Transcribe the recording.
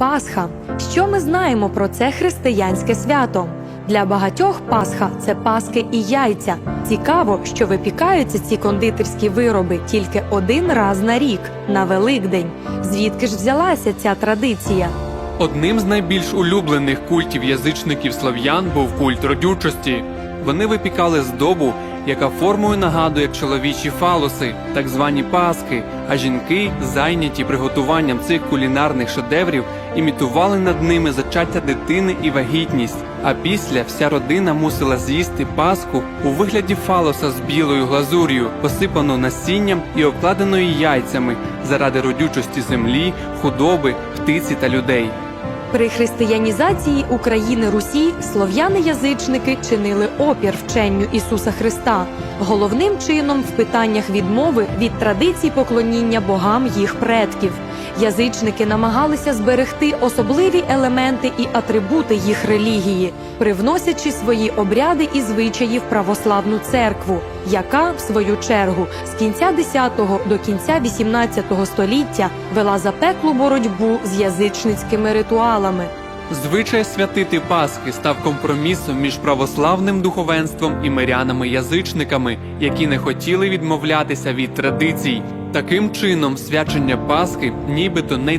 Пасха. Що ми знаємо про це християнське свято? Для багатьох Пасха це паски і яйця. Цікаво, що випікаються ці кондитерські вироби тільки один раз на рік на Великдень. Звідки ж взялася ця традиція? Одним з найбільш улюблених культів язичників слов'ян був культ родючості. Вони випікали здобу, яка формою нагадує чоловічі фалоси, так звані паски, а жінки, зайняті приготуванням цих кулінарних шедеврів, імітували над ними зачаття дитини і вагітність. А після вся родина мусила з'їсти паску у вигляді фалоса з білою глазур'ю, посипану насінням і обкладеною яйцями заради родючості землі, худоби, птиці та людей. При християнізації України Русі слов'яни-язичники чинили опір вченню Ісуса Христа, головним чином в питаннях відмови від традицій поклоніння богам їх предків. Язичники намагалися зберегти особливі елементи і атрибути їх релігії, привносячи свої обряди і звичаї в православну церкву, яка, в свою чергу, з кінця 10-го до кінця 18-го століття вела запеклу боротьбу з язичницькими ритуалами. Звичай святити Пасхи став компромісом між православним духовенством і мирянами-язичниками, які не хотіли відмовлятися від традицій. Таким чином, свячення Пасхи нібито не